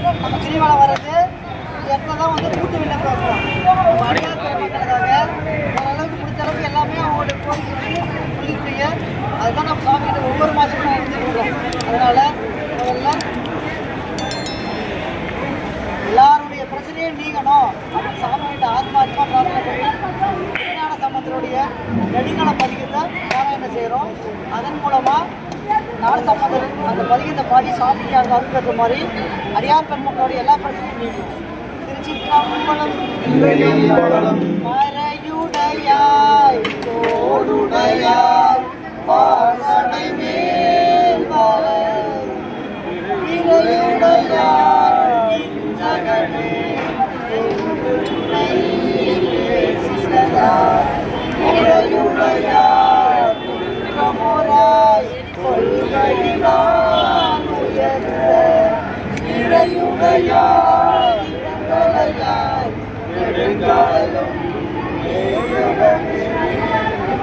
நம்ம கிரிவலம் வர்றது இந்த தான் வந்து கூட்டு விண்ணப்பம் வைப்போம் நம்ம அடியார் ஓரளவுக்கு முடிஞ்ச அளவுக்கு எல்லாமே அவங்களோட கோரிக்கை வந்து அதுதான் நம்ம சாமிகிட்ட ஒவ்வொரு மாதமும் வந்து கொடுக்குறோம் அதனால எல்லாருடைய பிரச்சனையும் நீங்கணும் அப்படின்னு சாமிகிட்ட ஆத்மாத்மா பிரார்த்தனை பண்ணி விஞ்ஞான சம்பந்தருடைய நெடுங்கல பதிக்கத்தை பாராயணம் செய்கிறோம் அதன் மூலமாக நாலு சம்பந்தர் அந்த பதிகத்தை பாடி சாமிக்கு அந்த அருள் மாதிரி அடியார் பெருமக்களுடைய எல்லா பிரச்சனையும் நீங்கும் திருச்சிற்றம்பலம் மறையுடையாய் தோடுடையாய் வாசனை மேல் இறையுடையாய் ஜகனே பேசினதாய் இறையுடையாய். இறையுடையாய் இடங்களையாய் நெடுங்காலும்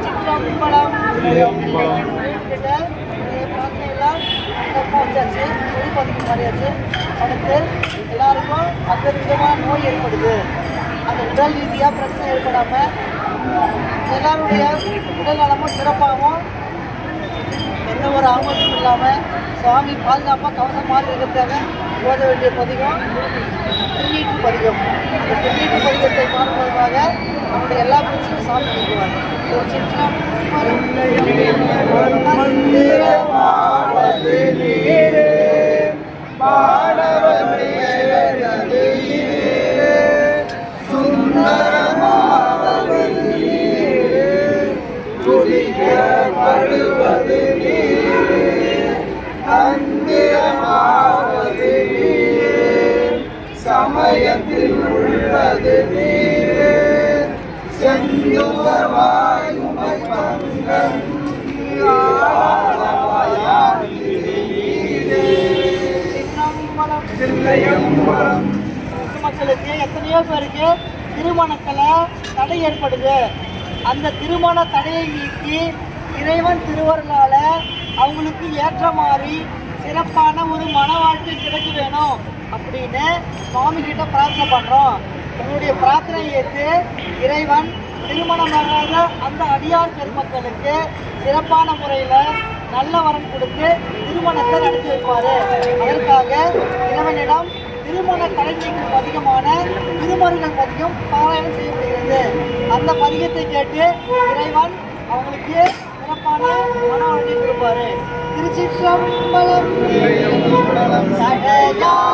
சிற்றம்பலம் அடுத்து எல்லாருக்கும் அந்த விதமான நோய் ஏற்படுது அந்த உடல் ரீதியாக பிரச்சனை ஏற்படாமல் எல்லாருடைய உடல் நலமும் சிறப்பாகவும் எந்த ஒரு ஆபத்தும் இல்லாமல் சுவாமி பாதுகாப்பாக கவசம் மாதிரி இருக்கிறதாக ஓத வேண்டிய பதிகம் திருநீட்டு பதிகம். இந்த திருநீட்டு பதிகத்தை பாடுவதற்காக நம்முடைய எல்லா பிரச்சனையும் சாமி கொடுக்குவாங்க ஒரு மயத்தில் உள்ளது நீரே. செந்துவமாய் உமை மக்களுக்கு எத்தனையோ பேருக்கு திருமணத்தில் தடை ஏற்படுது. அந்த திருமண தடையை நீக்கி இறைவன் திருவருளால அவங்களுக்கு ஏற்ற மாதிரி சிறப்பான ஒரு மன வாழ்க்கை கிடைக்க வேணும். அப்படின்னு சுவாமி கிட்ட பிரார்த்தனை பண்றோம். உங்களுடைய பிரார்த்தனை ஏற்று இறைவன் திருமணமாகாத அந்த அடியார் பெருமக்களுக்கு சிறப்பான முறையில் நல்ல வரம் கொடுத்து திருமணத்தை நடத்தி வைப்பாரு. அதற்காக இறைவனிடம் திருமண கலைஞர்களுக்கு அதிகமான திருமருகள் பதிகம் பாராயணம் செய்யப்படுகிறது. அந்த பதிகத்தை கேட்டு இறைவன் அவங்களுக்கு சிறப்பான மன வழி கொடுப்பாரு. திருச்சிற்றம்பலம். சடையாயனுமாய்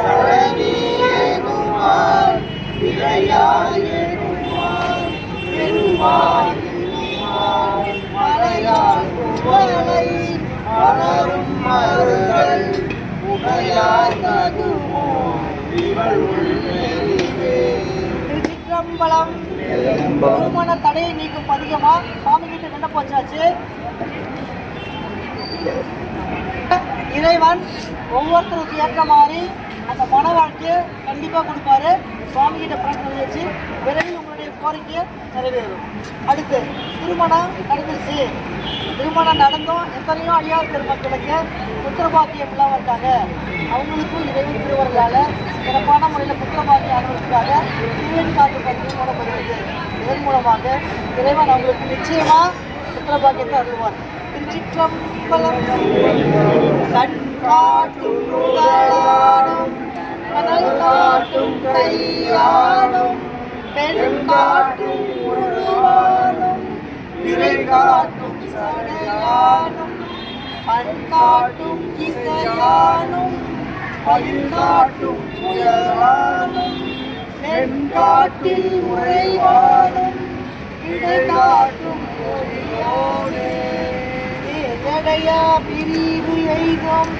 சரணியனுமாய் இறையாயனுமாய் பெருமாய் மலையால் புகழை மருகள் தகுமோ திருச்சிற்றம்பலம். திருமண தடையை நீக்கும் பதிகமா சுவாமி கிட்ட என்ன வச்சாச்சு. இறைவன் ஒவ்வொருத்தருக்கு ஏற்ற மாதிரி அந்த மன வாழ்க்கையை கண்டிப்பாக கொடுப்பாரு. சுவாமி கிட்ட பிரார்த்தனை வச்சு விரைவில் உங்களுடைய கோரிக்கை நிறைவேறும். அடுத்து திருமணம் நடந்துச்சு திருமணம் நடந்தும் எத்தனையோ அடியார் பெருமக்களுக்கு புத்திரபாக்கியம் இல்லாமல் அவங்களுக்கும் இறைவன் திருவர்களால் சிறப்பான முறையில் புத்திரபாக்கியம் ஆகிறதுக்காக திருவன் காத்து பற்றி மூடப்படுகிறது இதன் மூலமாக இறைவன் அவங்களுக்கு நிச்சயமாக புத்திரபாக்கியத்தை அருள்வார் திருச்சிற்றம்பலம் கண் காட்டும் முதலானும் கடல் காட்டும் கையானும் பெண் காட்டும் உருவானும் விரை காட்டும் சடையானும் பண் காட்டும் இசையானும் பயில் காட்டும் புயலானும் பெண் காட்டில் உழைவானும் இடை காட்டும் எடையா பிரிவு எய்தும்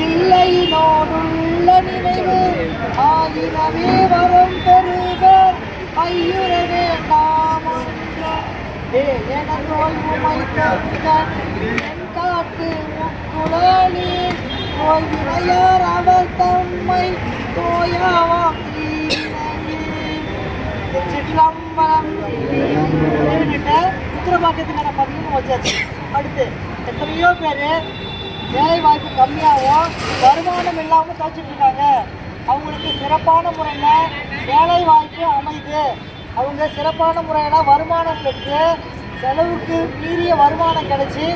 இல்லை நோடுள்ள நினைவு ஆயினவே வரும் பெறுவர் ஐயுறவே நாம் என நோய் உமைத்தன் என் காட்டு முக்குழலி நோய் அவர் தம்மை தோயாவாம் சிற்றம்பலம் பதிவு வச்சாச்சு அடுத்து எத்தனையோ பேர் வேலை வாய்ப்பு கம்மியாகவும் வருமானம் இல்லாமல் தச்சுட்டு இருக்காங்க. அவங்களுக்கு சிறப்பான முறையில் வேலை வாய்ப்பு அமைது. அவங்க சிறப்பான முறையில் வருமானம் பெற்று செலவுக்கு மீறிய வருமானம் கிடைச்சி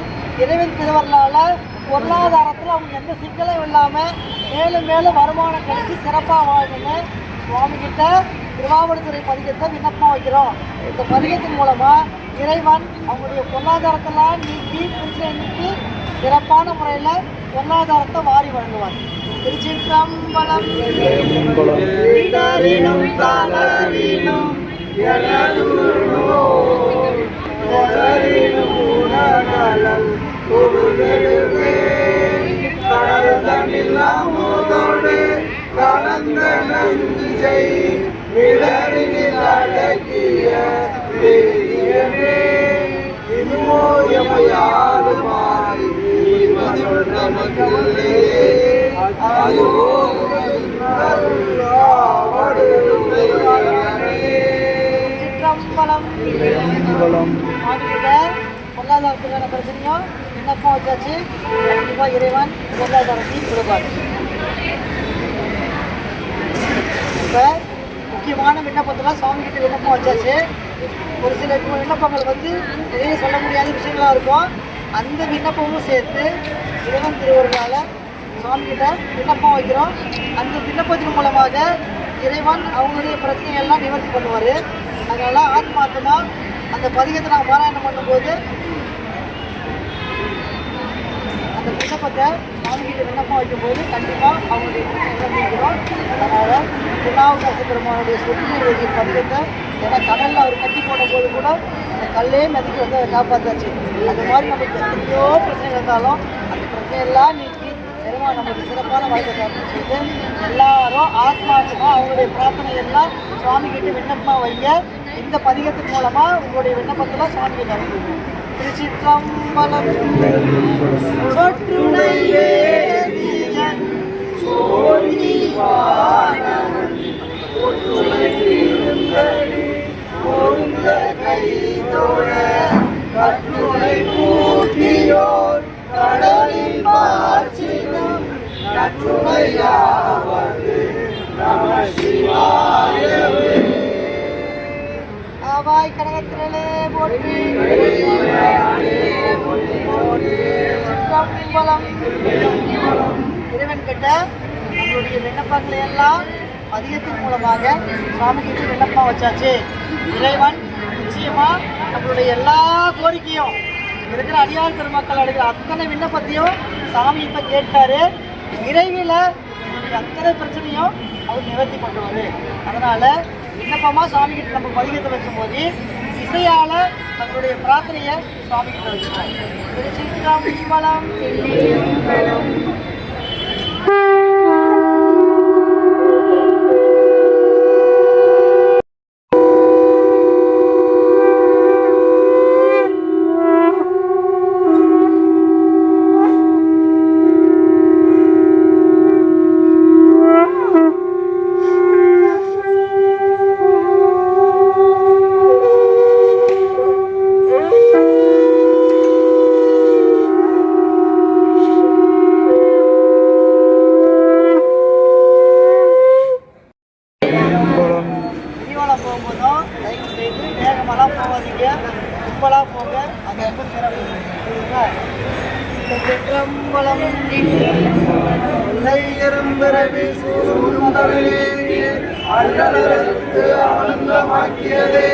இறைவன் திருவருளால் பொருளாதாரத்தில் அவங்க எந்த சிக்கலும் இல்லாமல் மேலும் மேலும் வருமானம் கிடைச்சி சிறப்பாக வாழணும்னு சுவாமி கிட்ட திருவாவடுதுறை பதிகத்தை விண்ணப்பம் வைக்கிறோம். இந்த பதிகத்தின் மூலமாக இறைவன் அவங்களுடைய பொருளாதாரத்தெல்லாம் நீக்கி பிரச்சனை சிறப்பான முறையில் பொருளாதாரத்தை வாரி வழங்குவார். திருச்சிற்றம்பலம். கடல் தளரினும் தொடரினும் உணநலம் கலந்த நஞ்சை மிளறினில் அடக்கிய வேதியனே இதுவோ எமையாது மாறி நமக்கில்லே அதுவோ சிற்றம்பலம். பொருளாதாரத்துக்கான பிரச்சனையும் விண்ணப்பம் வச்சாச்சு. கண்டிப்பாக இறைவன் பொருளாதாரத்தையும் கொடுப்பார் இப்போ முக்கியமான விண்ணப்பத்தெல்லாம் சாமி கிட்ட விண்ணப்பம் வச்சாச்சு. ஒரு சில விண்ணப்பங்கள் வந்து நிறைய சொல்ல முடியாத விஷயங்களா இருக்கும். அந்த விண்ணப்பமும் சேர்த்து இறைவன் திருவருளால் சுவாமி கிட்ட விண்ணப்பம் வைக்கிறோம். அந்த விண்ணப்பத்தின் மூலமாக இறைவன் அவங்களுடைய பிரச்சனைகள்லாம் நிவர்த்தி பண்ணுவார். அதனால ஆத்மார்த்தமா அந்த பதிகத்தை நாங்கள் பாராயணம் பண்ணும்போது அந்த விண்ணப்பத்தை சாமிகிட்ட விண்ணப்பம் வைக்கும்போது கண்டிப்பாக அவங்களுடைய பிரச்சனைகளை அதனால் திருநாவுக்கரசு பெருமானுடைய சொத்து எழுதிய பதிகத்தை ஏன்னா கடலில் அவர் கட்டி போடும்போது கூட அந்த கல்லே மதிக்கு வந்து அதை காப்பாற்றாச்சு அந்த மாதிரி நமக்கு எத்தனையோ பிரச்சனை இருந்தாலும் அந்த பிரச்சனையெல்லாம் நீக்கி பெருமாள் நமக்கு சிறப்பான வாழ்க்கை தரணும்னு சொல்லிட்டு எல்லாரும் ஆத்மார்த்தமாக அவங்களுடைய பிரார்த்தனை எல்லாம் சுவாமிகிட்ட விண்ணப்பமாக வைங்க. இந்த பதிகத்தின் மூலமாக உங்களுடைய விண்ணப்பத்தில் சுவாமி அனுப்பிடுவோம் திருச்சிற்றம்பலம். சொற்றுணை வேதியன் கடலில் பார்ச்சினம் நற்றுணையாவது கனகத்திரளே போற்றி இறைவன் கிட்ட நம்மளுடைய விண்ணப்பங்களை எல்லாம் பதிகத்தின் மூலமாக சுவாமி கிட்ட விண்ணப்பம் வச்சாச்சு. இறைவன் நிச்சயமா நம்மளுடைய எல்லா கோரிக்கையும் இருக்கிற அடியார் பெருமக்கள் அடைகிற அத்தனை விண்ணப்பத்தையும் சாமி இப்போ கேட்டாரு. விரைவில் நம்மளுடைய அத்தனை பிரச்சனையும் அவர் நிவர்த்தி பண்ணுவாரு அதனால் விண்ணப்பமாக சாமி கிட்ட நம்ம பதிகத்தை வைக்கும்போது இசையால தங்களுடைய பிரார்த்தனையை சுவாமி கிட்ட வச்சுட்டாங்க திருச்சிற்றம்பலம் அல்லதற்கு ஆனந்தமாக்கியதே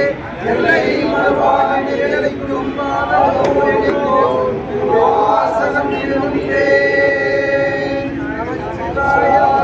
எல்லை மறுவாக நிலைக்கும் இருந்தே நமச்சிவாயா